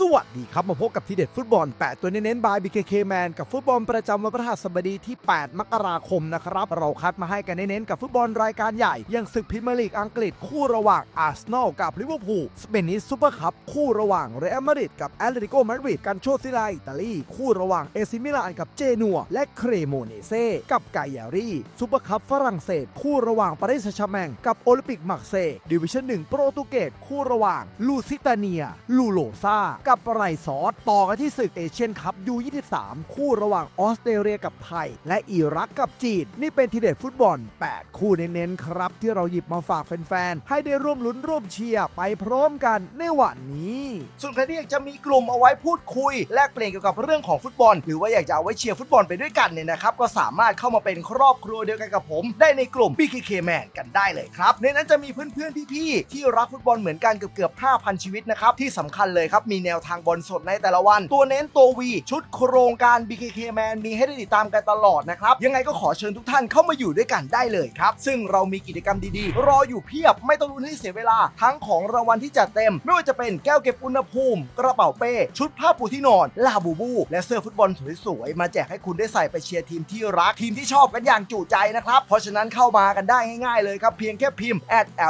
สวัสดีครับ มาพบกับทีเด็ดฟุตบอล 8 ตัวเน้นๆบาย BKK Man กับฟุตบอลประจำวันพฤหัสบดีที่ 8 มกราคมนะครับ เราคัดมาให้กันเน้นๆกับฟุตบอลรายการใหญ่ อย่างศึกพรีเมียร์ลีกอังกฤษคู่ระหว่างอาร์เซนอลกับลิเวอร์พูลสเปนิสซูเปอร์คัพคู่ระหว่างเรอัลมาดริดกับแอตเลติโกมาดริดกันโชซิลาอิตาลีคู่ระหว่างเอซิมิลานกับเจนัว และเครโมเนเซ่กับไกยารีซูเปอร์คัพฝรั่งเศส คู่ระหว่างปารีสแซงต์แชร์แมงกับโอลิมปิกมักเซย์ดิวิชั่น1โปรตุเกสคู่ระหว่างลูซิตาเนียลูโลซากับไรซอสต่อกันที่ศึกเอเชียนคัพยู23 คู่ระหว่างออสเตรเลียกับไทย และอิรักกับจีน นี่เป็นทีเด็ดฟุตบอล 8 คู่เน้นๆครับ ที่เราหยิบมาฝากแฟนๆ ให้ได้ร่วมลุ้นร่วมเชียร์ไปพร้อมกันในวันนี้ ส่วนใครที่อยากจะมีกลุ่มเอาไว้พูดคุย แลกเปลี่ยนเกี่ยวกับเรื่องของฟุตบอล หรือว่าอยากจะเอาไว้เชียร์ฟุตบอลไปด้วยกันเนี่ยนะครับก็สามารถเข้ามาเป็นครอบครัวเดียวกันกับผม ได้ในกลุ่ม BKK Man กันได้เลยครับในนั้นจะมีเพื่อนๆพี่ๆที่รักฟุตบอลเหมือนกันเกือบๆ5,000 ชีวิตนะครับที่สำคัญเลยครับมีแนวทางบอลสดในแต่ละวัน ตัวเน้นตัววีชุดโครงการ BKK Man มีให้ได้ติดตามกันตลอดนะครับ ยังไงก็ขอเชิญทุกท่านเข้ามาอยู่ด้วยกันได้เลยครับ ซึ่งเรามีกิจกรรมดีๆ รออยู่เพียบไม่ต้องลุ้นให้เสียเวลา ทั้งของรางวัลที่จัดเต็ม ไม่ว่าจะเป็นแก้วเก็บอุณหภูมิ กระเป๋าเป้ชุดผ้าปูที่นอนลาบูบู และเสื้อฟุตบอลสวยๆมาแจกให้คุณได้ใส่ไปเชียร์ทีมที่รักทีมที่ชอบกันอย่างจุใจนะครับเพราะฉะนั้นเข้ามากันได้ง่ายๆเลยครับเพียงแค่พิมพ์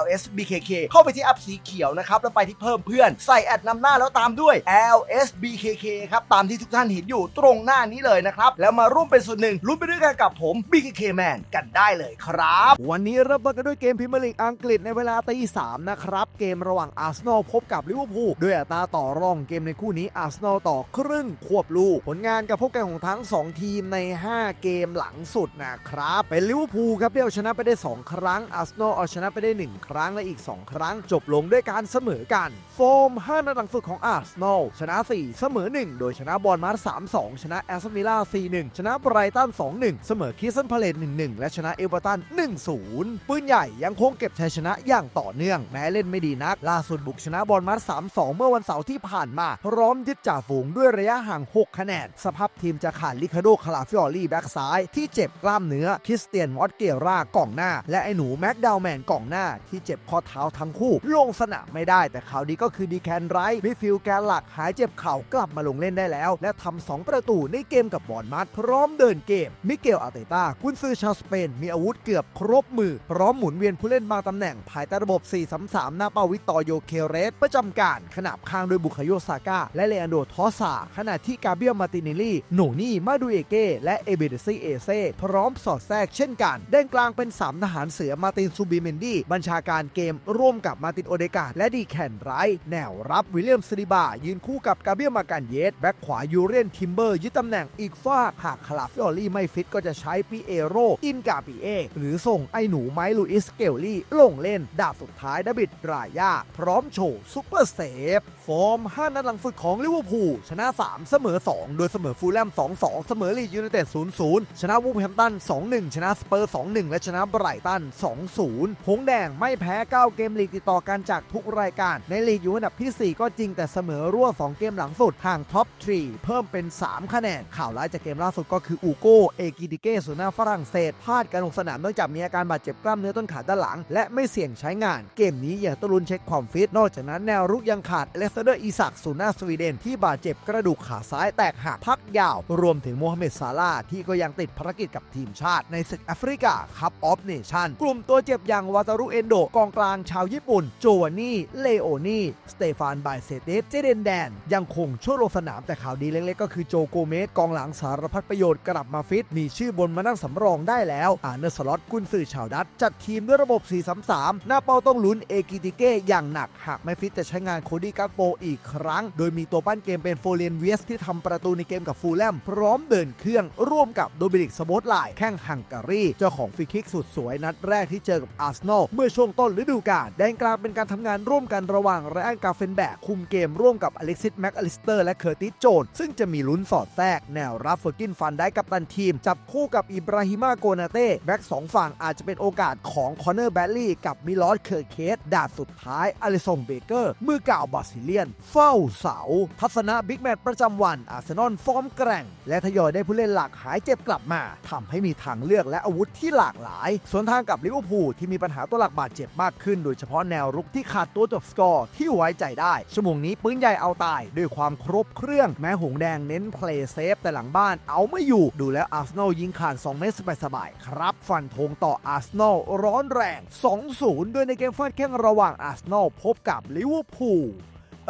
@lsbkk เข้าไปที่แอปสีเขียวนะครับแล้วไปที่เพิ่มเพื่อนใส่แอดนำหน้าแล้วตามด้วย lsbkk ครับตามที่ทุกท่านเห็นอยู่ตรงหน้านี้เลยนะครับ แล้วมาร่วมเป็นส่วนหนึ่งลุ้นไปด้วยกันกับผม BKK Man กันได้เลยครับ วันนี้เริ่มต้นกันด้วยเกมพรีเมียร์ลีกอังกฤษในเวลาตีสามนะครับ เกมระหว่างอาร์เซนอลพบกับลิเวอร์พูลด้วยอัตราต่อรองเกมในคู่นี้อาร์เซนอลต่อครึ่งควบลูก ผลงานการพบกันของทั้ง 2 ทีมใน 5 เกมหลังสุดนะครับ เป็นลิเวอร์พูลครับที่เอาชนะไปได้ 2 ครั้งอาร์เซนอลเอาชนะไปได้ 1 ครั้งและอีก 2 ครั้ง จบลงด้วยการเสมอกันโฟม 5 นัดหลังสุดของอาร์เซนอลชนะ 4 เสมอ 1 โดยชนะบอลมาร์3-2 ชนะแอสตันวิลล่า 4-1 ชนะไบรตัน 2-1 เสมอคิสตันพาเลต1-1 และชนะเอเวอร์ตัน 1-0 ปืนใหญ่ยังคงเก็บชัยชนะอย่างต่อเนื่อง แม้เล่นไม่ดีนัก ล่าสุดบุกชนะบอลมาร์3-2 เมื่อวันเสาร์ที่ผ่านมา พร้อมยึดจ่าฝูงด้วยระยะห่าง 6 คะแนน สภาพทีมจะขาดลิคาโดคาลาฟิออรี่แบ็กซ้ายที่เจ็บกล้ามเนื้อคริสเตียนมอสเกร่ากล่องหน้า และไอ้หนูแม็กดาวแมนกล่องหน้าที่เจ็บข้อเท้าทั้งคู่ลงสนามไม่ได้แต่ข่าวดีก็คือดีแคนไรท์มิดฟิลด์แกนหลักหายเจ็บเข่ากลับมาลงเล่นได้แล้ว และทำสองประตูในเกมกับบอลมัดพร้อมเดินเกม มิเกลอารเตต้ากุนซือชาวสเปน มีอาวุธเกือบครบมือ พร้อมหมุนเวียนผู้เล่นบางตำแหน่งภายใต้ระบบ 4-3-3 หน้าเป้าวิตตอโยเคเรส ประจำการขนาบข้างโดยบุคโยซาก้าและเลอันโดทอสาขณะที่กาเบียลมาติเนลลี่โนนี่มาดูเอเก้และเอเบเดซีเอเซ่พร้อมสอดแทรกเช่นกันด้านกลางเป็น3ทหารเสือมาตินซูบิเมนดี้บัญชาการเกมร่วมกับมาตินโอเดกาและดีแคนไรท์แนวรับวิลเลียมสลิบา ยืนคู่กับกาเบียลมากันเยส แบ็คขวายูเรียนทิมเบอร์ยึดตำแหน่งอีกฝากหากคาราฟิออรี่ไม่ฟิตก็จะใช้ปีเอโรอินกาปีเอ หรือส่งไอหนูไมลูอิสเกลลี่ ลงเล่น ดาบสุดท้ายดาบิดรายา พร้อมโชว์ซุปเปอร์เซฟ ฟอร์ม 5 นัดหลังสุดของลิเวอร์พูลชนะ 3 เสมอ 2 โดยเสมอฟูลแลม 2-2 เสมอลีดยูไนเต็ด 0-0 ชนะวูฟแฮมตัน 2-1 ชนะสเปอร์ 2-1 และชนะไบรตัน 2-0 หงส์แดงไม่แพ้ 9 เกมลีกติดต่อกันจากทุกรายการในลีกอยู่อันดับที่ 4 ก็จริงแต่เสมอรั่ว 2 เกมหลังสุดห่างท็อป 3 เพิ่มเป็น 3 คะแนน ข่าวร้ายจากเกมล่าสุดก็คืออูโกเอกิติเกสุนาฝรั่งเศสพลาดการลงสนามเนื่องจากมีอาการบาดเจ็บกล้ามเนื้อต้นขาด้านหลัง และไม่เสี่ยงใช้งาน เกมนี้ยังต้องลุ้นเช็คความฟิต นอกจากนั้นแนวรุกยังขาดเล็กซานเดอร์อีสักสุนาสวีเดนที่บาดเจ็บกระดูกขาซ้ายแตกหักพักยาว รวมถึงโมฮัมเหม็ดซาลาห์ที่ก็ยังติดภารกิจกับทีมชาติในศึกแอฟริกาคัพออฟเนชั่นกลุ่มตัวเจ็บอย่างวาตารุเอนโดกองกลางชาวญี่ปุ่น โจวานนี่เลโอนี่สเตฟานไบเซเตสเจเดนแดน ยังคงช่วยลงสนามแต่ข่าวดีเล็กๆ ก็คือโจโกเมสกองหลังสารพัดประโยชน์กลับมาฟิต มีชื่อบนมานั่งสำรองได้แล้ว อาเนอร์สล็อตกุนซือชาวดัตจัดทีมด้วยระบบ 4-3-3 หน้าเป้าต้องลุ้นเอกิติเก้อย่างหนัก หากไม่ฟิตจะใช้งานโคดี้กักโปอีกครั้ง โดยมีตัวปั้นเกมเป็นโฟเรียนเวียสที่ทำประตูในเกมกับฟูลแลมพร้อมเดินเครื่องร่วมกับโดมินิกสโบตไลแข้งฮังการีเจ้าของฟรีคิกสุดสวยนัดแรกที่เจอกับอาร์เซนอลเมื่อช่วงต้นฤดูกาลแดนกลางเป็นการทำงานร่วมกันระหว่างไรอันกาเฟนแบกคุมเกมร่วมกับอเล็กซิสแม็กอลิสเตอร์และเคอร์ติสโจนซึ่งจะมีลุ้นสอดแทรกแนวรับเฟอร์กินฟันได้กับตันทีม จับคู่กับอิบราฮิมาโกนาเต้แบ็กสองฝั่งอาจจะเป็นโอกาสของคอนเนอร์แบลลี่กับมิลอสเคอร์เคสดาดสุดท้ายอลิซงเบเกอร์มือเก่าบาซิเลียน เฝ้าเสา ทัศนะบิ๊กแมตช์ประจำวันอาร์เซนอลฟอร์มแกร่ง และทยอยได้ผู้เล่นหลักหายเจ็บกลับมาทำให้มีทางเลือกและอาวุธที่หลากหลาย ส่วนทางกับลิเวอร์พูลที่มีปัญหาตัวหลักบาดเจ็บมากขึ้น โดยเฉพาะแนวรุกที่ขาดตัวจบสกอร์ที่ไว้ใจได้ ชั่วโมงนี้ปืนใหญ่เอาตาย ด้วยความครบเครื่องแม้หงแดงเน้นเพลย์เซฟแต่หลังบ้านเอาไม่อยู่ ดูแล้วอาร์เซนอลยิงขาด 2 เมตรสบายๆครับ ฟันธงต่ออาร์เซนอลร้อนแรง 2-0 ด้วยในเกมฟาดแข้งระหว่างอาร์เซนอลพบกับลิเวอร์พูล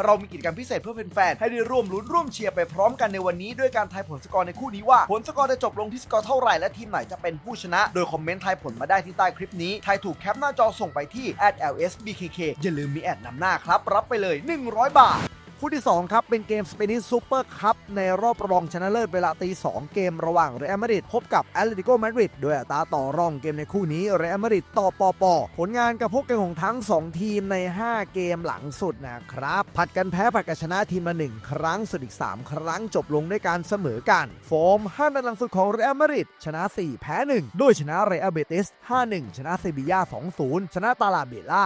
เรามีกิจกรรมพิเศษเพื่อแฟนๆ ให้ได้ร่วมลุ้นร่วมเชียร์ไปพร้อมกันในวันนี้ด้วยการทายผลสกอร์ในคู่นี้ว่า ผลสกอร์จะจบลงที่สกอร์เท่าไหร่และทีมไหนจะเป็นผู้ชนะ โดยคอมเมนต์ทายผลมาได้ที่ใต้คลิปนี้ ทายถูกแคปหน้าจอส่งไปที่ @lsbkk อย่าลืมมีแอดนำหน้าครับ รับไปเลย 100 บาท คู่ที่ 2 ครับ เป็นเกมสเปนิสซูเปอร์คัพในรอบรองชนะเลิศเวลาตี 2 เกมระหว่างเรอัลมาดริดพบกับแอตเลติโกมาดริดโดยอัตราต่อรองเกมในคู่นี้เรอัลมาดริดต่อปอปอผลงานกับพวกเกมของทั้ง 2 ทีมใน 5 เกมหลังสุดนะครับ ผัดกันแพ้ผัดกันชนะทีมละ1ครั้งสุดอีก 3 ครั้งจบลงด้วยการเสมอกันฟอร์ม5นัดหลังสุดของเรอัลมาดริดชนะ 4 แพ้ 1 โดยชนะเรอัลเบติส 5-1 ชนะเซบีย่า 2-0 ชนะตาลาเบล่า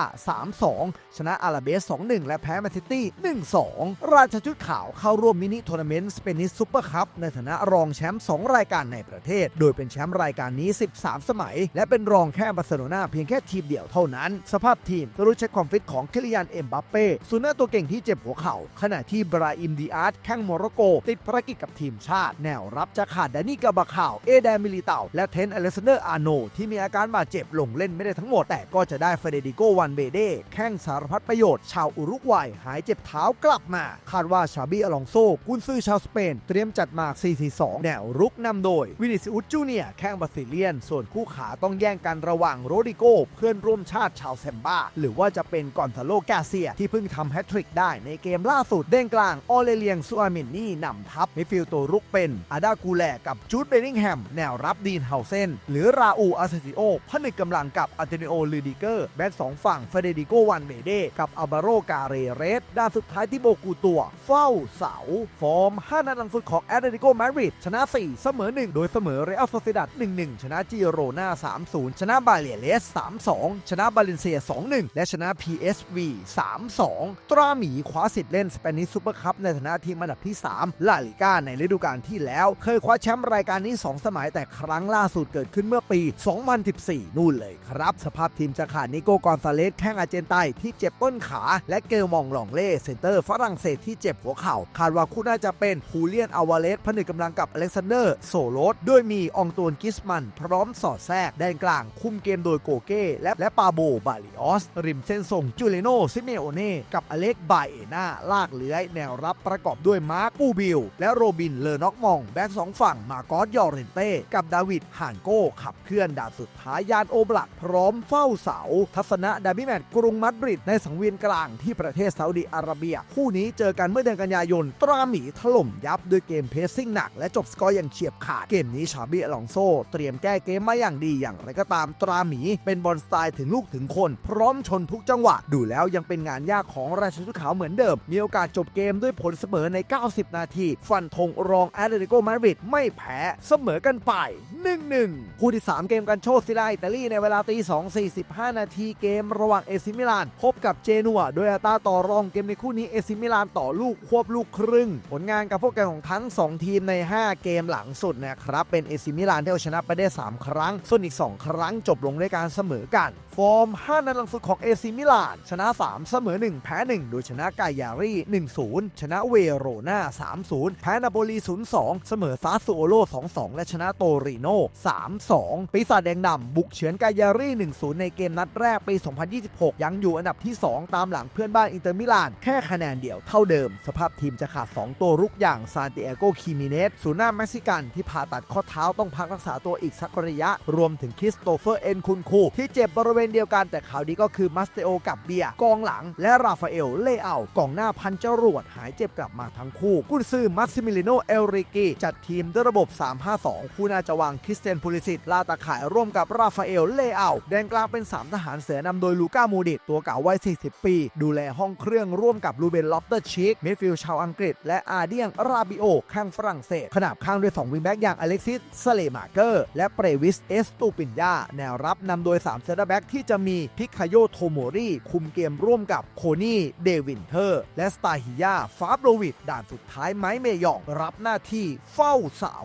3-2 ชนะอาราเบส 2-1 และแพ้แมนซิตี้ 1-2ราชชุดขาวเข้าร่วมมินิทัวร์นาเมนต์สเปนิสซูเปอร์คัพในฐานะรองแชมป์2รายการในประเทศ โดยเป็นแชมป์รายการนี้ 13 สมัย และเป็นรองแค่บาร์เซโลนาเพียงแค่ทีมเดียวเท่านั้น สภาพทีมก็รู้เช็คความฟิตของคิลิยันเอ็มบัปเป้ซูน่าตัวเก่งที่เจ็บหัวเข่า ขณะที่บราอิมดีอาร์ตแข้งโมร็อกโก ติดภารกิจกับทีมชาติ แนวรับจะขาดแดนนี่กาบาข่าวเอแดมิลิเตาและเทนอเลสเดอร์อาโนที่มีอาการบาดเจ็บลงเล่นไม่ได้ทั้งหมด แต่ก็จะได้เฟเดริโกวันเบเดแข้งสารพัดประโยชน์ ชาวอุรุกวัยหายเจ็บเท้ากลับมาคาดว่าชาบี้อลองโซกุนซือชาวสเปน เตรียมจัดหมาก 4-4-2 แนวรุกนำโดย วินิซิอุสจูเนียแข้งบราซิเลียน ส่วนคู่ขาต้องแย่งกันระหว่างโรดิโกเพื่อนร่วมชาติชาวแซมบ้า หรือว่าจะเป็นกอนซาโลกาเซีย ที่เพิ่งทำแฮตทริกได้ในเกมล่าสุดเด้งกลางออเลเลียงซูอามินนี่นำทัพมิฟิลตัวรุกเป็นอาดากูแลกับจูดเบลลิงแฮมแนวรับดีนเฮาเซนหรือราอูอาเซซิโอผนึกกำลังกับอัลเตนิโอลูดิเกอร์แบ็กสองฝั่งเฟเดริโกวันเมเดกับอัลบาโรกาเรเรสด้านสุดท้ายที่โบกูตัวเฝ้าเสา ฟอร์ม 5 นัดหลังสุดของแอตเลติโกมาดริดชนะ 4 เสมอ 1 โดยเสมอเรอัลโซเซดัด1-1 ชนะจิโรนา3-0 ชนะบาเลเลส3-2 ชนะบาเลนเซีย 2-1 และชนะ PSV 3-2 ตราหมีคว้าสิทธิ์เล่นสเปนิสซูเปอร์คัพในฐานะทีมอันดับที่ 3 ลาลิก้าในฤดูกาลที่แล้ว เคยคว้าแชมป์รายการนี้ 2 สมัยแต่ครั้งล่าสุดเกิดขึ้นเมื่อปี 2014 นู่นเลยครับ สภาพทีมจะขาดนิโกกอนซาเลสแข้งอาร์เจนไตนที่เจ็บต้นขา และเกลมองหลองเล่เซนเตอร์ฝรั่งเศสที่เจ็บหัวเข่า คาดว่าคู่น่าจะเป็นฮูเลียนอาวาเลสผนึกกำลังกับอเล็กซานเดอร์โซโลสด้วยมีอองตวนกิสมัน พร้อมสอดแทรกแดนกลาง คุมเกมโดยโกเก้และและปาโบบาลิออส ริมเส้นส่งจูเลโนซิเมโอเน่กับอเล็กบาเอนาลากเลื้อยแนวรับประกอบด้วยมาร์คปูบิล และโรบินเลอน็อกมอง แบ็กสองฝั่งมากอสยอร์เรนเต้กับดาวิดห่านโก้ขับเคลื่อนดาสุดท้ายยานโอบลัก พร้อมเฝ้าเสา ทัศนะดาบิแมตกรุงมัดริดในสังเวียนกลางที่ประเทศซาอุดิอาระเบียคู่นี้เจอกันเมื่อเดือนกันยายน ตราหมีถล่มยับด้วยเกมเพสซิ่งหนัก และจบสกอร์อย่างเฉียบขาด เกมนี้ชาบีอลองโซ เตรียมแก้เกมมาอย่างดีอย่างไรก็ตามตราหมีเป็นบอลสไตล์ถึงลูกถึงคน พร้อมชนทุกจังหวะ ดูแล้วยังเป็นงานยากของราชชุดขาวเหมือนเดิม มีโอกาสจบเกมด้วยผลเสมอใน 90 นาที ฟันธงรองแอตเลติโกมาดริดไม่แพ้เสมอกันไป 1-1 คู่ที่ 3 เกมกันโชคซิลาอิตาลีในเวลาตี 2 45 นาทีเกมระหว่างเอซิมิลานพบกับเจนัวโดยอัตาต่อรองเกมในคู่นี้เอซิมิิลานต่อลูกควบลูกครึ่ง ผลงานกับพวกแกของทั้ง 2 ทีมใน 5 เกมหลังสุดนะครับ เป็นเอซิมิลานที่เอาชนะไปได้ 3 ครั้ง ส่วนอีก 2 ครั้งจบลงด้วยการเสมอกัน ฟอร์ม 5 นัดหลังสุดของเอซิมิลาน ชนะ 3 เสมอ 1 แพ้ 1 โดยชนะกายารี1-0 ชนะเวโรนา3-0 แพ้นาโปลี 0-2 เสมอซาสซูโอโล 2-2 และชนะโตริโน3-2 ปีศาจแดงดำบุกเฉือนกายารี1-0 ในเกมนัดแรกปี 2026 ยังอยู่อันดับที่ 2 ตามหลังเพื่อนบ้านอินเตอร์มิลานแค่คะแนนเดียวเท่าเดิม สภาพทีมจะขาด 2 ตัวรุกอย่างซานติเอโกคิมิเนสศูนย์หน้าเม็กซิกันที่ผ่าตัดข้อเท้าต้องพักรักษาตัวอีกสักระยะ รวมถึงคริสโตเฟอร์เอ็นคุนคูที่เจ็บบริเวณเดียวกัน แต่ข่าวดีก็คือมัสเตโอกับเบียกองหลัง และราฟาเอลเล่เอากองหน้าพันจรวดหายเจ็บกลับมาทั้งคู่กุนซือมัสซิมิลิโนเอลริกีจัดทีมด้วยระบบ 3-5-2 คู่น่าจะวางคริสเตนพูลิสิตลาตาข่ายร่วมกับราฟาเอลเล่เอาแดนกลางเป็น 3 ทหารเสือนำโดยลูก้ามูดิตตัวเก่าวัย40 ปี ดูแลห้องเครื่องร่วมกับลูเบนล็อบเตอร์ชิกมิดฟิลด์ชาวอังกฤษ และอาเดียงราบิโอข้างฝรั่งเศสขนาบข้างด้วย 2 วิงแบ็กอย่างอเล็กซิสสเลมาเกอร์ และเปรวิสเอสตูปินยาแนวรับนำโดย 3 เซนเตอร์แบ็กที่จะมีพิคาโยโทโมริคุมเกมร่วมกับโคนี่เดวินเทอร์ และสตาฮิยาฟาบโรวิดด่านสุดท้ายไม้เมยองรับหน้าที่เฝ้าเสา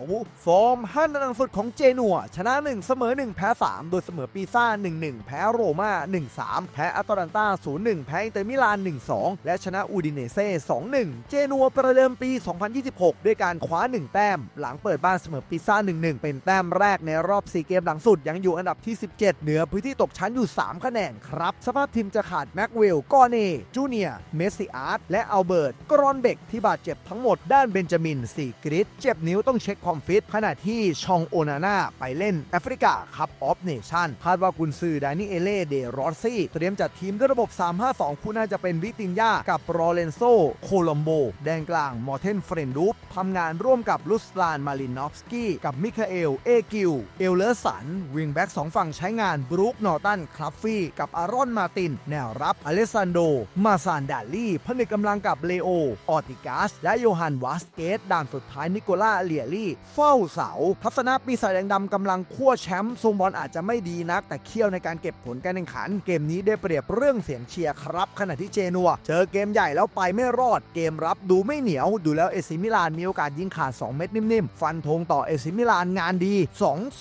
ฟอร์มห้านังสุดของเจนัว ชนะ 1 เสมอ 1 แพ้ 3 โดยเสมอปีซ่า 1-1 แพ้โรม่า1-3 แพ้อัตแลนตา0-1 แพ้อินเตอร์มิลาน 1-2 และชนะอูดิเนเซ่2-1 เจนัวประเดิมปี 2026 ด้วยการคว้า 1 แต้ม หลังเปิดบ้านเสมอปิซ่า 1-1 เป็นแต้มแรกในรอบ 4 เกมหลังสุด ยังอยู่อันดับที่ 17 เหนือพื้นที่ตกชั้นอยู่ 3 คะแนนครับ สภาพทีมจะขาดแม็กเวลกอเน่จูเนียร์เมสซิอาร์ตและอัลเบิร์ตกรอนเบกที่บาดเจ็บทั้งหมดด้านเบนจามินสีกริดเจ็บนิ้วต้องเช็คความฟิตขณะที่ชองโอนาน่าไปเล่นแอฟริกาคัพออฟเนชั่นคาดว่ากุนซือดานิเอเล่เดรอสซี่เตรียมจัดทีมด้วยระบบ 352 คู่น่าจะเป็นวิตินยากับรอเรนโซโคลัมโบ แดนกลางมอร์เทนเฟรนดูปทำงานร่วมกับลุสลานมารินอฟสกี้ กับมิคาเอล เอกิวเอลเลอร์สัน วิงแบ็กสองฝั่งใช้งานบรูค นอร์ตัน คลัฟฟี่ กับอารอน มาติน แนวรับอเลสซานโด มาซานดาลี่ผนึกกำลังกับเลโอ ออติกัสและโยฮันวาสเกตด่านสุดท้ายนิโคล่าเลียรี่ เฝ้าเสา ทัศนะปีศาจแดงดำกำลังคั่วแชมป์ทรงบอลอาจจะไม่ดีนัก แต่เคี่ยวในการเก็บผลการแข่งขัน เกมนี้ได้เปรียบเรื่องเสียงเชียร์ครับ ขณะที่เจนัว เจอเกมใหญ่แล้วไปไม่รอดเกมรับดูไม่เหนียว ดูแล้วเอซิมิลานมีโอกาสยิงขาด 2 เม็ดนิ่มๆ ฟันธงต่อเอซิมิลานงานดี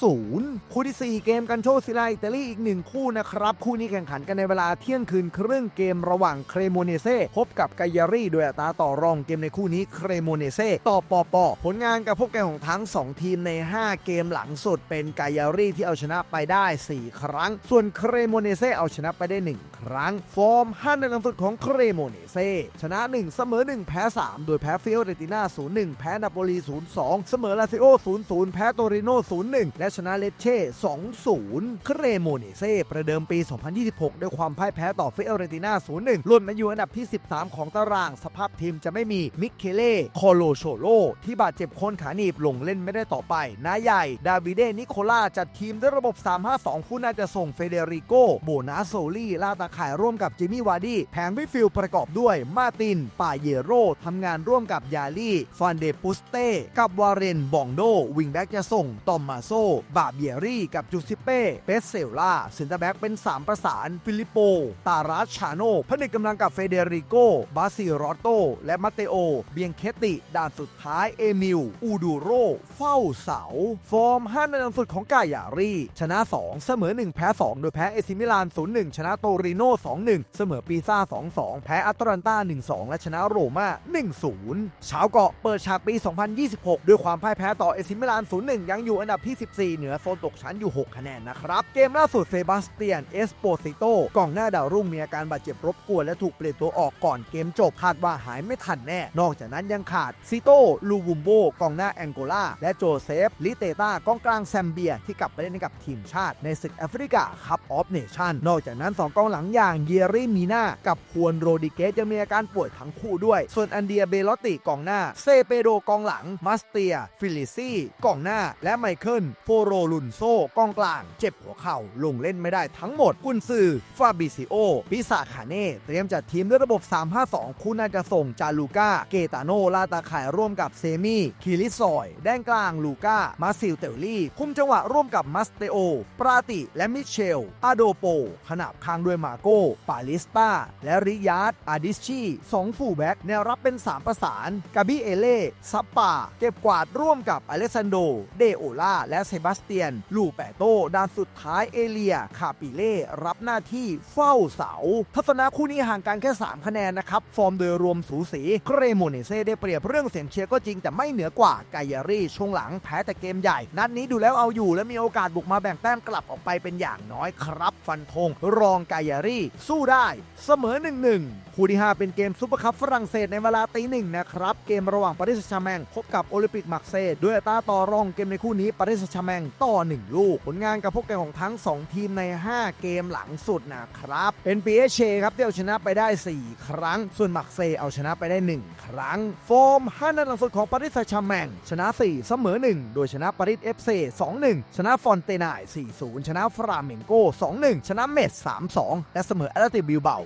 2-0 คู่ที่ 4 เกมกันโชซิลาอิตาลีอีกหนึ่งคู่นะครับ คู่นี้แข่งขันกันในเวลาเที่ยงคืนครึ่งเกมระหว่างเครโมเนเซ่พบกับกายารีโดยอัตราต่อรองเกมในคู่นี้เครโมเนเซ่ต่อปอปอผลงานกับพบกันของทั้ง 2 ทีมใน 5 เกมหลังสุดเป็นกายารีที่เอาชนะไปได้ 4 ครั้ง ส่วนเครโมเนเซ่เอาชนะไปได้ 1 ครั้ง ฟอร์ม5ในหลังสุดของเครโมเนเซ่ชนะนะ 1 เสมอ 1 แพ้ 3 โดยแพ้ฟิโอเรติน่า 0-1 แพ้นาโปลี 0-2 เสมอลาซิโอ 0-0 แพ้โตริโน 0-1 และชนะเลเช่ 2-0 เครโมเนเซ่ประเดิมปี 2026 ด้วยความพ่ายแพ้ต่อฟิโอเรติน่า 0-1หล่นมาอยู่อันดับที่ 13 ของตาราง สภาพทีมจะไม่มีมิเคเล่คอโลโชโลที่บาดเจ็บคนขาหนีบลงเล่นไม่ได้ต่อไปนายใหญ่ ดาวิเดนิโคล่าจัดทีมด้วยระบบ 352 ผู้น่าจะส่งเฟเดริโกโบนาโซลี่ลาตาข่ายร่วมกับจิมมี่วาร์ดี้แผงวิฟิลประกอบด้วยมาตินป่าเยโรทำงานร่วมกับยาลี่ฟานเดปุสเต้กับวาเรนบองโด วิงแบ็กจะส่ง ตอมมาโซ บาเบียรี่กับจูซิเป้เปสเซล่าเซนเตอร์แบ็กเป็น 3 ประสาน ฟิลิปโป ตาราชาโนผนึกกำลังกับเฟเดริโก บาซิรอโต และมาเตโอ เบียงเคติ ด่านสุดท้ายเอมิล อูดูโร เฝ้าเสา ฟอร์ม5ในหลังสุดของกายารีชนะ 2 เสมอ 1 แพ้ 2 โดยแพ้เอซิมิลาน 0-1 ชนะโตริโน2-1 เสมอปีซ่า 2-2 แพ้อัตแลนตา1-2และชนะโรม่า 1-0 ชาวเกาะเปิดฉากปี 2026 ด้วยความพ่ายแพ้ต่อเอซิมิลาน 0-1 ยังอยู่อันดับที่ 14 เหนือโซนตกชั้นอยู่ 6 คะแนนนะครับ เกมล่าสุดเซบาสเตียน เอสโปซิโตกองหน้าดาวรุ่งมีอาการบาดเจ็บรบกวนและถูกเปลี่ยนตัวออกก่อนเกมจบคาดว่าหายไม่ทันแน่ นอกจากนั้นยังขาดซิโตลูวุมโบกองหน้าแองโกลาและโจเซฟลิเตตากองกลางแซมเบียที่กลับไปเล่นกับทีมชาติในศึกแอฟริกาคัพออฟเนชั่นนอกจากนั้น 2 กองหลังอย่างเยรี่มีนากับฮวนโรดิเกสยังมีอาการป่วยทั้งคู่ด้วย ส่วนอันเดียเบลอติกองหน้า เซเปโดกองหลังมัสเตีย ฟิลิซี่กองหน้า และไมเคิล โฟโรลุนโซกองกลาง เจ็บหัวเข่าลงเล่นไม่ได้ทั้งหมด กุนซือ ฟาบิซิโอ ปิซาคาเน่ เตรียมจัดทีมด้วยระบบ 352 คู่น่าจะส่งจาลูก้า เกตาโนลาตาข่ายร่วมกับเซมี่คิริซอย แดนกลางลูก้า มาซิลเตลลี่ คุมจังหวะร่วมกับมัสเตโอ ปราติ และมิเชล อาโดโป ขนาบข้างด้วยมาโกปาลิสตาและริยาร์ดอาดิชีชีสองฟูลแบ็กแนวรับเป็น 3 ประสาน กาบิเอเล่ซัปปาเก็บกวาดร่วมกับอเลซานโด เดโอล่า และเซบาสเตียน ลูแปโตด้านสุดท้ายเอเลีย คาปิเล่ รับหน้าที่เฝ้าเสา ทัศนะคู่นี้ห่างกันแค่ 3 คะแนนนะครับ ฟอร์มโดยรวมสูสีเครโมเนเซ่ได้เปรียบเรื่องเสียงเชียร์ก็จริงแต่ไม่เหนือกว่ากายารีช่วงหลังแพ้แต่เกมใหญ่ นัดนี้ดูแล้วเอาอยู่ และมีโอกาสบุกมาแบ่งแต้มกลับออกไปเป็นอย่างน้อยครับ ฟันธงรองกายารีสู้ได้ เสมอ1-1คู่ที่5เป็นเกมซุปเปอร์คัพฝรั่งเศสในเวลาตีหนึ่งนะครับ เกมระหว่างปารีสแซงต์แชแมงพบกับโอลิมปิกมาร์เซย์ด้วยตาต่อรองเกมในคู่นี้ปารีสแซงต์แชแมงต่อ 1 ลูก ผลงานกับพวกแกของทั้ง 2 ทีมใน 5 เกมหลังสุดนะครับ เป็นปีเอเชครับที่เอาชนะไปได้ 4 ครั้ง ส่วนมาร์เซย์เอาชนะไปได้ 1 ครั้งฟอร์ม5นัดหลังสุดของปารีสแซงต์แชแมงชนะ 4 เสมอ 1 โดยชนะปารีสเอฟซี2-1ชนะฟอนเตนาย4-0 ชนะฟราเมงโก2-1 ชนะเมส3-2 และเสมอแอตเลติบิลเบา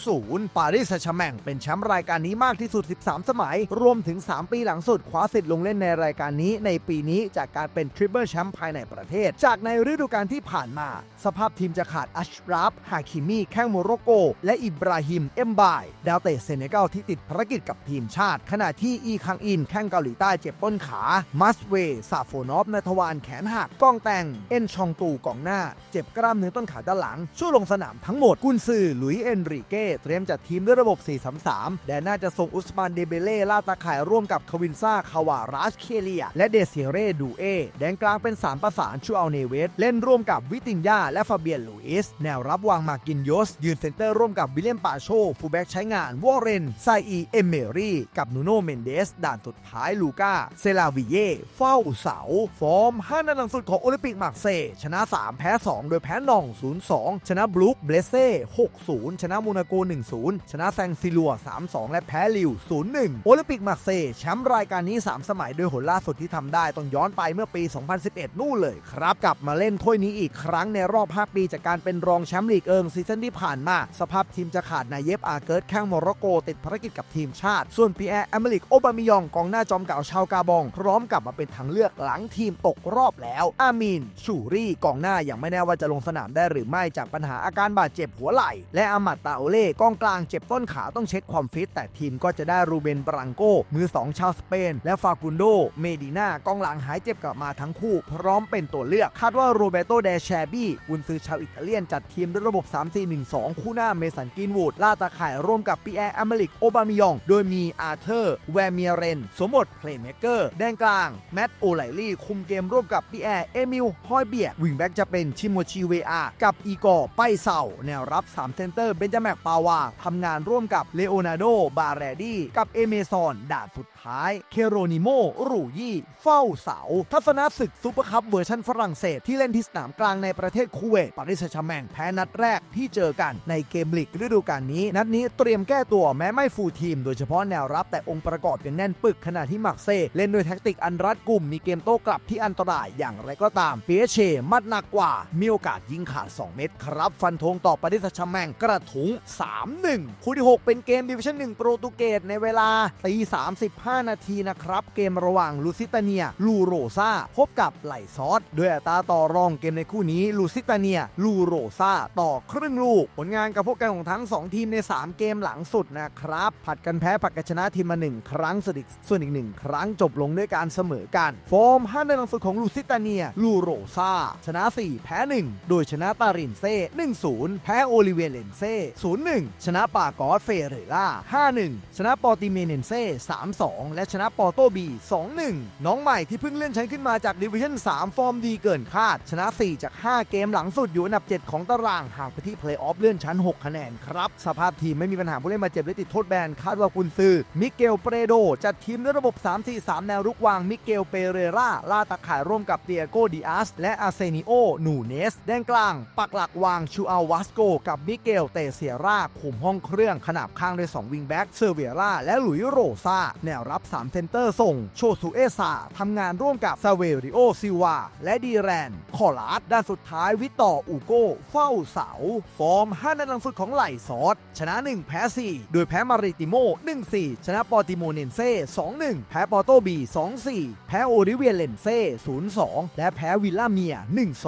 0-0 ปารีสแซงต์แชร์แมงเป็นแชมป์รายการนี้มากที่สุด 13 สมัย รวมถึง 3 ปีหลังสุดคว้าสิทธิ์ลงเล่นในรายการนี้ในปีนี้จากการเป็นทริปเปิลแชมป์ภายในประเทศ จากในฤดูกาลที่ผ่านมา สภาพทีมจะขาดอัชราฟฮาคิมีแข้งโมร็อกโก และอิบราฮิมเอ็มบายดาวเตะเซเนกัลที่ติดภารกิจกับทีมชาติ ขณะที่อีคังอินแข้งเกาหลีใต้เจ็บต้นขามัสเวซาโฟนอฟนทวานแขนหักกองแตงเอ็นชองตูกองหน้า เจ็บกล้ามเนื้อต้นขาด้านหลังช่วยลงสนามทั้งหมดกุนซือหลุยส์เอนริเก้เตรียมจัดทีมด้วยระบบ3 แดนน้าจะส่งอุสมานเดเบเล่ล่าตาข่ายร่วมกับควินซาคาวาราชเคเลีย และเดเซเรดูเอ แดนกลางเป็น 3 ประสานชูอัลเนเวส เล่นร่วมกับวิตินยาและฟาเบียนลุยส์แนวรับวางมากินยส ยืนเซนเตอร์ร่วมกับวิลเลียมปาโชฟูแบ็กใช้งานวอร์เรนไซอีเอเมรี่ กับนูโนเมนเดส ด่านสุดท้ายลูก้าเซลาวิเย่เฝ้าเสา ฟอร์ม5นัดหลังสุดของโอลิมปิกมาร์เซชนะ 3 แพ้ 2 โดยแพ้นอง 0-2 ชนะบลูคเบลเซ่ 6-0 ชนะโมนาโก 1-0 ชนะแซงซิลัว3-2 และแพ้ลิว 0-1 โอลิมปิกมาร์เซย์แชมป์รายการนี้ 3 สมัยโดยหนล่าสุดที่ทำได้ต้องย้อนไปเมื่อปี 2011 นู่นเลยครับ กลับมาเล่นถ้วยนี้อีกครั้งในรอบ 5 ปีจากการเป็นรองแชมป์ลีกเอิงซีซั่นที่ผ่านมา สภาพทีมจะขาดนายเยฟอาเกิร์ตแข้งโมร็อกโก ติดภารกิจกับทีมชาติ ส่วนปีแอร์แอมริกโอบามิยองกองหน้าจอมเก่าชาวกาบอง พร้อมกลับมาเป็นทางเลือกหลังทีมตกรอบแล้ว อามีนชูรี่กองหน้ายังไม่แน่ว่าจะลงสนามได้หรือไม่จากปัญหาอาการบาดเจ็บหัวไหล่และอามัดตาโอเล่กองกลางเจ็บต้นขาต้องเช็คความฟิตแต่ทีมก็จะได้รูเบนบรังโกมือ 2 ชาวสเปน และฟากุนโด เมดิน่ากองหลังหายเจ็บกลับมาทั้งคู่ พร้อมเป็นตัวเลือก คาดว่าโรเบโตเดแชบี้กุนซือชาวอิตาเลียนจัดทีมด้วยระบบ 3-4-1-2 คู่หน้าเมสันกินวูดล่าตาข่ายร่วมกับปีแอร์อเมริกโอบามิยอง โดยมีอาร์เธอร์ แวร์เมียเรน สมบทเพลย์เมเกอร์ แดนกลาง แมตต์โอไลลี่ คุมเกมร่วมกับปีแอร์ เอมิล ฮอยเบียวิงแบ็กจะเป็นชิโมชิเวอา กับอีกอร์ ไปเซาแนวรับ 3 เซนเตอร์ เบนจาแมกปาวาทำงานร่วมกับเลโอนาโด บาแรดี้ กับเอเมซอน ดาบสุดท้าย เคโรนิโมรูยี่ เฝ้าเสา ทัศนศึกซูเปอร์คัพเวอร์ชันฝรั่งเศสที่เล่นที่สนามกลางในประเทศคูเวตปารีสแชแมงแพ้นัดแรกที่เจอกันในเกมลีกฤดูกาลนี้ นัดนี้เตรียมแก้ตัวแม้ไม่ฟูลทีม โดยเฉพาะแนวรับแต่องค์ประกอบยังแน่นปึกขณะที่มักเซ่เล่นด้วยแท็กติกอันรัดกุมมีเกมโต้กลับที่อันตรายอย่างไรก็ตามเปียเชมัดหนักกว่ามีโอกาสยิงขาด 2 เม็ดครับฟันธงต่อปารีสแชแมงกระถุง 3-1 คู่ที่ 6 เป็นเกมดิวิชั่น1โปรตุเกสในเวลาตี35 5 นาทีนะครับ เกมระหว่างลูซิตาเนีย ลูโรซาพบกับไหลซอสด้วยอัตราต่อรองเกมในคู่นี้ลูซิตาเนีย ลูโรซาต่อครึ่งลูก ผลงานกับพวกกันของทั้ง 2 ทีมใน 3 เกมหลังสุดนะครับ ผัดกันแพ้ผัดกันชนะทีมมา 1 ครั้งส่วนอีกส่วนอีก 1 ครั้งจบลงด้วยการเสมอกันฟอร์ม5ในหลังสุดของลูซิตาเนีย ลูโรซาชนะ 4 แพ้ 1 โดยชนะตารินเซ่1-0 แพ้โอลิเวียเลนเซ่0-1 ชนะปากอสเฟเรล่า5-1 ชนะปอติเมเนนเซ่3-2และชนะปอโตบี 2-1 น้องใหม่ที่เพิ่งเลื่อนชั้นขึ้นมาจากดิวิชั่น 3 ฟอร์มดีเกินคาด ชนะ 4 จาก 5 เกมหลังสุดอยู่อันดับ 7 ของตารางห่างไปที่เพลย์ออฟเลื่อนชั้น 6 คะแนนครับ สภาพทีมไม่มีปัญหาผู้เล่นมาเจ็บและติดโทษแบนคาดว่ากุนซือมิเกลเปรโดจัดทีมด้วยระบบ 3-4-3 แนวรุกวางมิเกลเปเรราล่าตาข่ายร่วมกับเตียโกดิอาสและอาเซนิโอนูเนสแดนกลาง ปักหลักวางชูอัลวัสโก กับมิเกลเตเซียราคุมห้องเครื่องขนาบข้างด้วย2วิงแบ็กเซอร์เวียราและหลุยโรซาแนวรับ 3 เซนเตอร์ส่ง โชซูเอซาทำงานร่วมกับซาเวริโอซิวา และดีแรน คอลาดด้านสุดท้ายวิตต่ออูโก้ เฝ้าเสา ฟอร์ม 5นัดหลังสุดของไหลซอส ชนะ 1 แพ้ 4 โดยแพ้มาริติโม 1-4 ชนะปอติโมเนนเซ่2-1 แพ้ปอโตบี 2-4 แพ้โอริเวียเลนเซ่0-2 และแพ้วิลล่าเมีย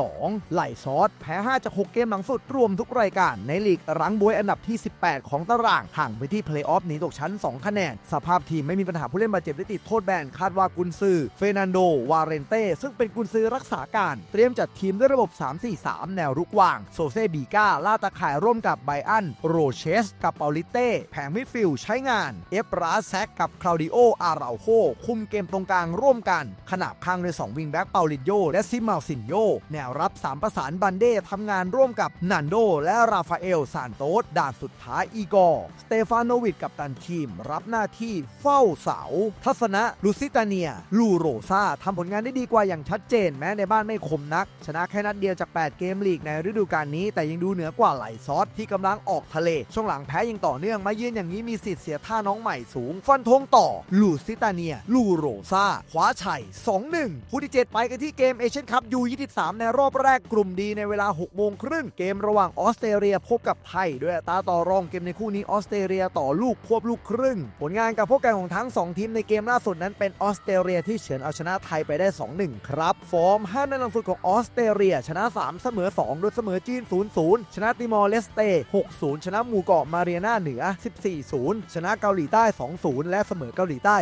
1-2 ไหลซอส แพ้ 5 จาก 6 เกมหลังสุดรวมทุกรายการในลีกรังบวยอันดับที่ 18 ของตารางห่างไปที่เพลย์ออฟหนีตกชั้น 2 คะแนน สภาพทีมไม่มีปัญหาผู้เล่นบาดเจ็บและติดโทษแบนคาดว่ากุนซือเฟนันโด วาเรนเต้ ซึ่งเป็นกุนซือรักษาการ เตรียมจัดทีมด้วยระบบ 3-4-3 แนวรุกว่าง โซเซบีกาล่าตาข่ายร่วมกับไบอัน โรเชส กับเปาลิเต้ แผงมิดฟิลใช้งาน เอฟราแซกกับคลาวดิโอ อาราโค คุมเกมตรงกลางร่วมกัน ขนาบข้างด้วย2วิงแบ็กเปาลิโยและซิมาลซินโย แนวรับ 3 ประสานบันเด้ทำงานร่วมกับนันโด และราฟาเอลซานโตสด่านสุดท้ายอีกอร์ สเตฟานโนวิดกับตันทีม รับหน้าที่เฝ้าเสาทัศนะลูซิตาเนีย ลูโรซาทำผลงานได้ดีกว่าอย่างชัดเจน แม้ในบ้านไม่คมนัก ชนะแค่นัดเดียวจาก 8 เกมลีกในฤดูกาลนี้ แต่ยังดูเหนือกว่าไหลซอสที่กำลังออกทะเล ช่วงหลังแพ้ยังต่อเนื่องมาเยือนอย่างนี้มีสิทธิ์เสียท่าน้องใหม่สูง ฟันธงต่อ ลูซิตาเนีย ลูโรซาคว้าชัย 2-1คู่ที่ 7 ไปกันที่เกมเอเชียนคัพยู23ในรอบแรกกลุ่มดีในเวลา6โมงครึ่งเกมระหว่างออสเตรเลียพบกับไทยด้วยตาต่อรองเกมในคู่นี้ออสเตรเลียต่อลูกควบลูกครึ่ง ผลงานกับพวกแกของทั้ง 2ทีมในเกมล่าสุดนั้นเป็นออสเตรเลียที่เฉือนเอาชนะไทยไปได้ 2-1 ครับ ฟอร์ม5ในหลังสุดของออสเตรเลีย ชนะ 3 เสมอ 2 โดยเสมอจีน 0-0 ชนะติมอร์เลสเต6-0 ชนะหมู่เกาะมาเรียนาเหนือ 14-0 ชนะเกาหลีใต้ 2-0 และเสมอเกาหลีใต้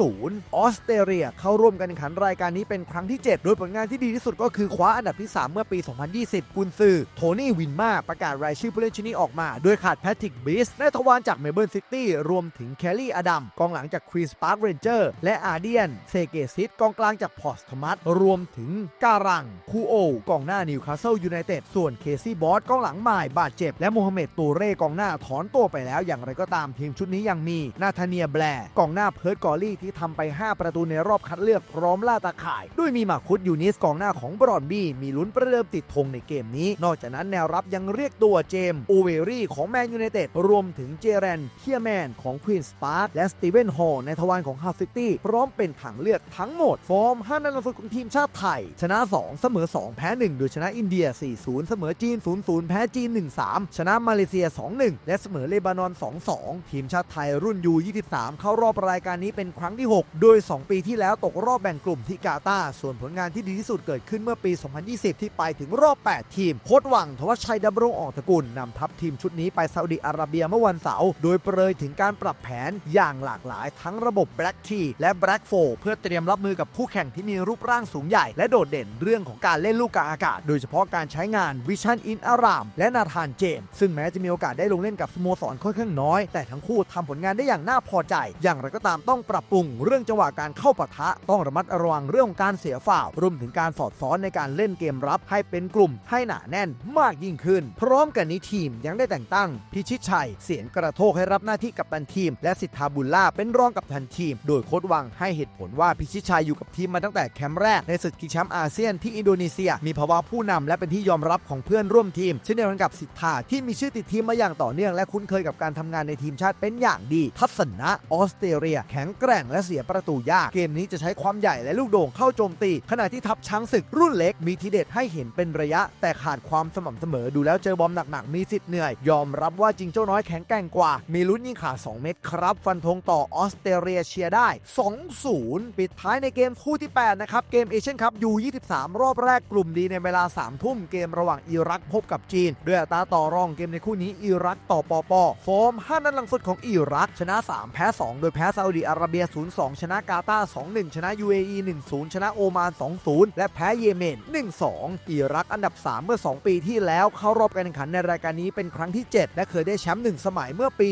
0-0 ออสเตรเลียเข้าร่วมการแข่งขันรายการนี้เป็นครั้งที่ 7 โดยผลงานที่ดีที่สุดก็คือคว้าอันดับที่ 3 เมื่อปี 2020 กุนซือ โทนี่วินมาประกาศรายชื่อผู้เล่นชิ้นนี้ออกมา โดยขาดแพทริกบิสในทวารจากเมลเบิร์นซิตี้รวมถึงแคลรี่อดัมกองหลังจากควีสปาร์คเรนเจอร์และอาร์เดียน เซเกซิตกองกลางจากพอร์สทมัสรวมถึงการัง คูโอกองหน้านิวคาสเซิลยูไนเต็ดส่วนเคซี่บอสกองหลังหมายบาดเจ็บ และโมฮัมเหม็ดตูเร่กองหน้าถอนตัวไปแล้วอย่างไรก็ตามทีมชุดนี้ยังมี นาธาเนียแบร์กองหน้าเพิร์ดกอรี่ที่ทำไป 5 ประตูในรอบคัดเลือกพร้อมล่าตาข่าย ด้วยมีมาคุดยูนิสกองหน้าของบรอนบี้มีลุ้นประเดิมติดธงในเกมนี้ นอกจากนั้นแนวรับยังเรียกตัวเจมส์โอเวรี่ของแมนยูไนเต็ดรวมถึงเจแรนเคียแมนของควีนสปาร์คและสตีเวนฮอลในทวารของฮาซิตี้พร้อมเป็นทางเลือกทั้งหมด ฟอร์ม5นัดล่าสุดของทีมชาติไทย ชนะ 2 เสมอ 2 แพ้ 1 โดยชนะอินเดีย 4-0 เสมอจีน 0-0 แพ้จีน 1-3 ชนะมาเลเซีย 2-1 และเสมอเลบานอน 2-2 ทีมชาติไทยรุ่นยู23 เข้ารอบรายการนี้เป็นครั้งที่ 6 โดย 2 ปีที่แล้วตกรอบแบ่งกลุ่มที่กาตาร์ส่วนผลงานที่ดีที่สุดเกิดขึ้นเมื่อปี 2020 ที่ไปถึงรอบ 8 ทีม โค้ดหวังทวัชชัยดำรงออกตระกุลนำทัพทีมชุดนี้ไปซาอุดิอาระเบียเมื่อวันเสาร์โดยเปรยถึงการปรับแผนอย่างหลากหลายทั้งระบบ Black T และ Black 4 เพื่อเตรียมรับมือกับคู่แข่งที่มีรูปร่างสูงใหญ่ และโดดเด่นเรื่องของการเล่นลูกกลางอากาศ โดยเฉพาะการใช้งานวิชันอินอารามและนาธานเจมส์ซึ่งแม้จะมีโอกาสได้ลงเล่นกับสโมสรค่อนข้างน้อย แต่ทั้งคู่ทำผลงานได้อย่างน่าพอใจ อย่างไรก็ตามต้องปรับปรุงเรื่องจังหวะการเข้าปะทะ ต้องระมัดระวังเรื่องของการเสียฝ่าวรวมถึงการสอดซ้อนในการเล่นเกมรับให้เป็นกลุ่มให้หนาแน่นมากยิ่งขึ้น พร้อมกันนี้ทีมยังได้แต่งตั้ง พิชิตชัย เสียนกระโทกให้รับหน้าที่กัปตันทีม และสิทธาบุญล่าเป็นรองกัปตันทีม โดยโค้ดวังให้เหตุผลว่าพิชิตชัยอยู่กับทีมมาตั้งแต่แคมป์แรกในศึกชิงแชมป์อาเซียนที่อินโดนีเซีย มีภาวะผู้นำและเป็นที่ยอมรับของเพื่อนร่วมทีมเช่นเดียวกันกับสิทธาที่มีชื่อติดทีมมาอย่างต่อเนื่องและคุ้นเคยกับการทำงานในทีมชาติเป็นอย่างดี ทัศนะออสเตรเลีย แข็งแกร่งและเสียประตูยาก เกมนี้จะใช้ความใหญ่และลูกโด่งเข้าโจมตี ขณะที่ทัพช้างศึกรุ่นเล็กมีทีเด็ดให้เห็นเป็นระยะ แต่ขาดความสม่ำเสมอดูแล้วเจอบอมหนักๆมีสิทธิ์เหนื่อย ยอมรับว่าจริงเจ้าน้อยแข็งแกร่งกว่า มีลุ้นยิงขา 2 เม็ดครับ ฟันธงต่อออสเตรเลียเชียได้ 2-0 ปิดท้ายในเกมคู่ที่ 8 นะครับ เกมเอเชียนคัพยู23 รอบแรกกลุ่มดีในเวลา 3 ทุ่มเกมระหว่างอิรักพบกับจีน ด้วยอัตราต่อรองเกมในคู่นี้อิรักต่อปอปอฟอร์ม5 นัดหลังสุดของอิรัก ชนะ 3 แพ้ 2 โดยแพ้ซาอุดิอาระเบีย 0-2 ชนะกาตาร์2-1 ชนะ UAE 1-0 ชนะโอมาน 2-0 และแพ้เยเมน 1-2 อิรักอันดับ 3 เมื่อ 2 ปีที่แล้วเข้ารอบการแข่งขันในรายการนี้เป็นครั้งที่ 7 และเคยได้แชมป์1สมัยเมื่อปี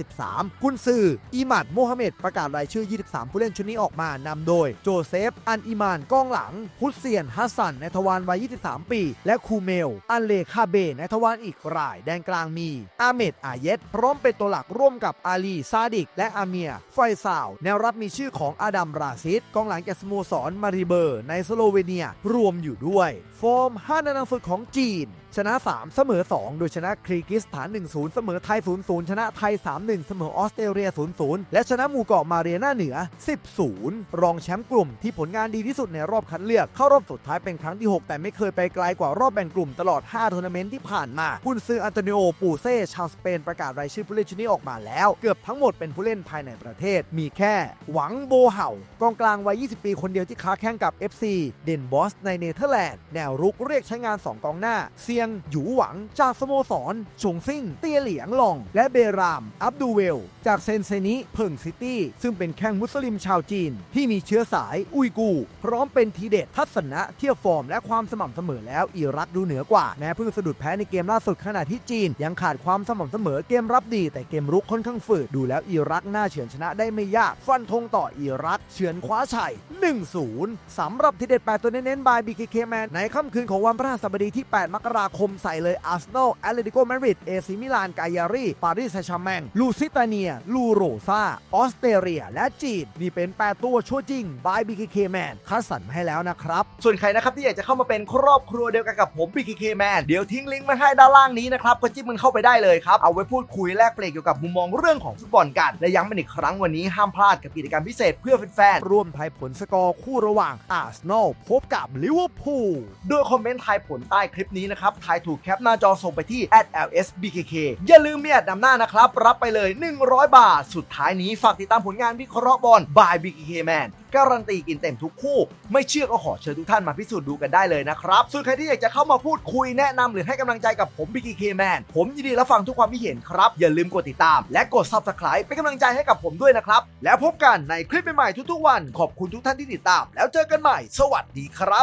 2013 กุนซืออิหมัดโมฮัมเหม็ดประกาศรายชื่อ 23 ผู้เล่นชุดนี้ออกมานำโดย โจเซฟ อันอิมานกองหลัง ฮุสเซียน ฮัสซัน ในทวารวัย 23 ปี และคูเมล อันเลคาเบ ในทวารอีกราย แดนกลางมี อาเมด อาเยตพร้อมเป็นตัวหลักร่วมกับอาลี ซาดิก และอาเมีย ไฟซาว แนวรับมีชื่อของอาดัม ราซิดกองหลังจากสโมสร มาริเบอร์ ในสโลเวเนีย รวมอยู่ด้วย ฟอร์ม5นัดหลังสุดของจีน ชนะ 3 เสมอ 2 โดยชนะครีกิสถาน 1-0 เสมอไทย 0-0 ชนะไทย 3-1 เสมอออสเตรเลีย 0-0 และชนะหมู่เกาะมาเรียนาเหนือ 10-0 รองแชมป์กลุ่มที่ผลงานดีที่สุดในรอบคัดเลือก เข้ารอบสุดท้ายเป็นครั้งที่ 6 แต่ไม่เคยไปไกลกว่ารอบแบ่งกลุ่มตลอด 5 ทัวร์นาเมนต์ที่ผ่านมากุนซืออันโตนิโอ ปูเซ่ ชาวสเปนประกาศรายชื่อผู้เล่นชุดนี้ออกมาแล้ว เกือบทั้งหมดเป็นผู้เล่นภายในประเทศ มีแค่ หวังโบเห่ากองกลางวัย 20 ปีคนเดียวที่ค้าแข่งกับ FC เดนบอสในเนเธอร์แลนด์แนวรุกเรียกใช้งาน 2 กองหน้า เซียง หยูหวัง จากสโมสร ชงซิ่ง เตียเหลียงหลอง และเบราม อับดูเวล จากเซนเซนิ เพิงซิตี้ ซึ่งเป็นแข้งมุสลิมชาวจีน ที่มีเชื้อสายอุยกู พร้อมเป็นทีเด็ดทัศนะเที่ยบฟอร์มและความสม่ำเสมอแล้วอิรักดูเหนือกว่าแม้เพิ่งสะดุดแพ้ในเกมล่าสุดขณะที่จีน ยังขาดความสม่ำเสมอเกมรับดี แต่เกมรุกค่อนข้างฝืดดูแล้วอิรักน่าเฉือนชนะได้ไม่ยาก ฟันธงต่ออิรักเฉือนคว้าชัย 1-0สำหรับทีเด็ด8ตัวเน้นๆบาย BKK Man ในคค่ำคืนของวันพฤหัสบดีที่ 8 มกราคมใส่เลยอาร์เซนอลแอตเลติโกมาดริดเอซิมิลานกายารีปารีสแซงต์แชร์แมงลูซิตาเนีย ลูโรซาออสเตรเลีย และจีน นี่เป็น 8 ตัวชั่วจริงบาย BKK Man คัดสรรมาให้แล้วนะครับ ส่วนใครนะครับที่อยากจะเข้ามาเป็นครอบครัวเดียวกันกับผม BKK Man เดี๋ยวทิ้งลิงก์มาให้ด้านล่างนี้นะครับก็จิ้มมันเข้าไปได้เลยครับเอาไว้พูดคุยแลกเปลี่ยนเกี่ยวกับมุมมองเรื่องของฟุตบอลกันและย้ำเป็นอีกครั้งวันนี้ห้ามพลาดกับกิจกรรมพิเศษเพื่อแฟนๆร่วมทายผลสกอร์คู่ระหว่างอาร์เซนอลพบกับลิเวอร์พูลโดยคอมเมนต์ทายผลใต้คลิปนี้นะครับ ทายถูกแคปหน้าจอส่งไปที่ @lsbkk อย่าลืมเมีแอดนำหน้านะครับ รับไปเลย 100 บาท สุดท้ายนี้ฝากติดตามผลงานวิเคราะห์บอล by BKK Man การันตีกินเต็มทุกคู่ ไม่เชื่อก็ขอเชิญทุกท่านมาพิสูจน์ดูกันได้เลยนะครับ ส่วนใครที่อยากจะเข้ามาพูดคุยแนะนำหรือให้กำลังใจกับผม BKK Man ผมยินดีรับฟังทุกความคิดเห็นครับ อย่าลืมกดติดตาม และกด Subscribe เป็นกำลังใจให้กับผมด้วยนะครับ แล้วพบกันในคลิปใหม่ๆทุกๆวัน ขอบคุณทุกท่านที่ติดตาม แล้วเจอกันใหม่ สวัสดีครับ